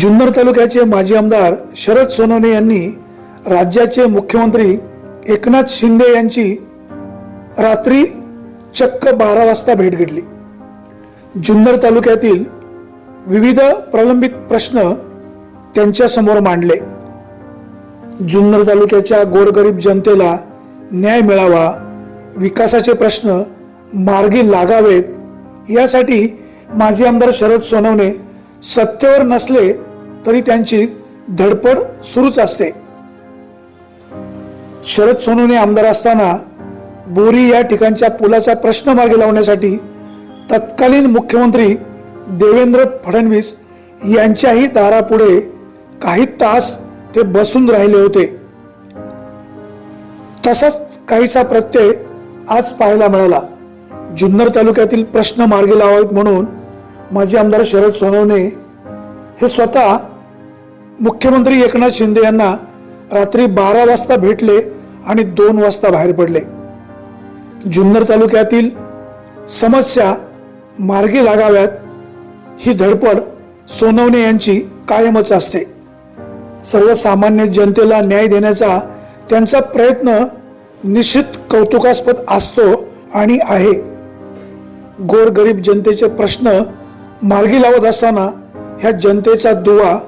जुन्नर तालुक्याचे माजी आमदार शरद सोनवणे यांनी राज्याचे मुख्यमंत्री एकनाथ शिंदे यांची रात्री चक्क बारा वाजता भेट घेतली. जुन्नर तालुक्यातील विविध प्रलंबित प्रश्न त्यांच्यासमोर मांडले. जुन्नर तालुक्याच्या गोरगरीब जनतेला न्याय मिळावा विकासाचे प्रश्न मार्गी लागावेत यासाठी माजी आमदार शरद सोनवणे सत्तेवर नसले तरी त्यांची धडपड सुरूच असते. शरद सोनवणे आमदार असताना बोरी या ठिकाणच्या पुलाचा प्रश्न मार्गी लावण्यासाठी तत्कालीन मुख्यमंत्री देवेंद्र फडणवीस यांच्याही दारापुढे काही तास ते बसून राहिले होते. तसाच काहीसा प्रत्यय आज पाहायला मिळाला. जुन्नर तालुक्यातील प्रश्न मार्गी लावावेत म्हणून माजी आमदार शरद सोनवणे हे स्वतः मुख्यमंत्री एकनाथ शिंदे यांना रात्री बारा वाजता भेटले आणि दोन वाजता बाहेर पडले. जुन्नर तालुक्यातील समस्या मार्गी लागाव्यात ही धडपड सोनवणे यांची कायमच असते. सर्वसामान्य जनतेला न्याय देण्याचा त्यांचा प्रयत्न निश्चित कौतुकास्पद असतो आणि आहे. गोरगरीब जनतेचे प्रश्न मार्गी लावत असताना ह्या जनतेचा दुवा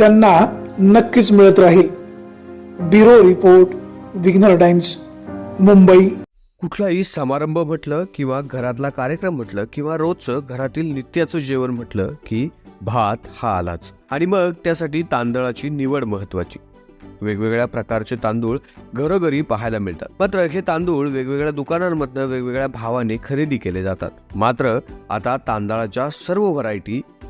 त्यांना नक्कीच मिळत राहील. ब्युरो रिपोर्ट विग्नर टाइम्स मुंबई. कुठलाही समारंभ म्हटलं किंवा घरातला कार्यक्रम म्हटलं किंवा रोजचं घरातील नित्याचं जेवण म्हटलं की भात हा आलाच. आणि मग त्यासाठी तांदळाची निवड महत्वाची वेगवेगळ्या प्रकारचे तांदूळ घरोघरी पाहायला मिळतात. मात्र हे तांदूळ वेगवेगळ्या दुकानांमधनं वेगवेगळ्या भावाने खरेदी केले जातात. मात्र आता तांदळाच्या सर्व व्हरायटी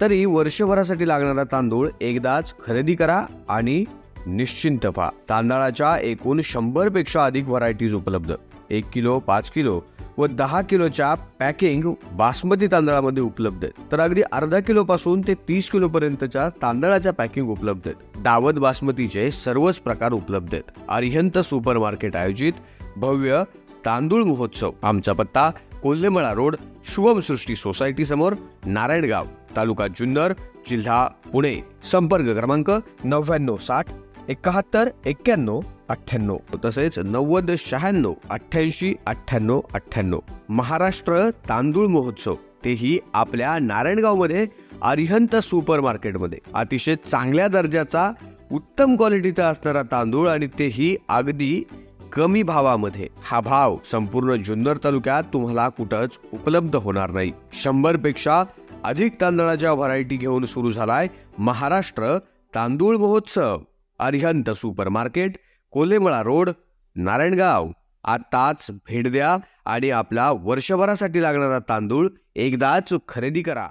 तरी वर्षभरासाठी लागणारा तांदूळ एकदाच खरेदी करा आणि निश्चिंत व्हा. तांदळाच्या एकूण शंभरपेक्षा अधिक व्हरायटीज उपलब्ध. एक किलो पाच किलो व दहा किलोच्या पॅकिंग बासमती तांदळामध्ये उपलब्ध आहेत. तर अगदी अर्धा किलो पासून ते तीस किलो पर्यंतच्या तांदळाच्या पॅकिंग उपलब्ध आहेत. दावत बासमतीचे सर्वच प्रकार उपलब्ध आहेत. अरिहंत सुपर मार्केट आयोजित भव्य तांदूळ महोत्सव. आमचा पत्ता कोल्हेमळा रोड शुभमसृष्टी सोसायटी समोर नारायणगाव. तालुका जुन्नर जिल्हा पुणे. संपर्क क्रमांक नव्याण्णव साठ एकाहत्तर एक्क्याण्णव अठ्ठ्याण्णव. तसेच नव्वद शहाण्णव अठ्ठ्याऐंशी अठ्ठ्याण्णव अठ्ठ्याण्णव. महाराष्ट्र तांदूळ महोत्सव. तेही आपल्या नारायणगावमध्ये अरिहंत सुपर मार्केटमध्ये अतिशय चांगल्या दर्जाचा उत्तम क्वालिटीचा असणारा तांदूळ आणि तेही अगदी कमी भावामध्ये. हा भाव संपूर्ण जुन्नर तालुक्यात तुम्हाला कुठंच उपलब्ध होणार नाही. शंभरपेक्षा अधिक तांदळाच्या व्हरायटी घेऊन सुरू झालाय महाराष्ट्र तांदूळ महोत्सव. Arihant super market Kolemala road Narayangaon. आताच भेट द्या आणि आपला वर्षभरासाठी लागणारा तांदूळ एकदाच खरेदी करा.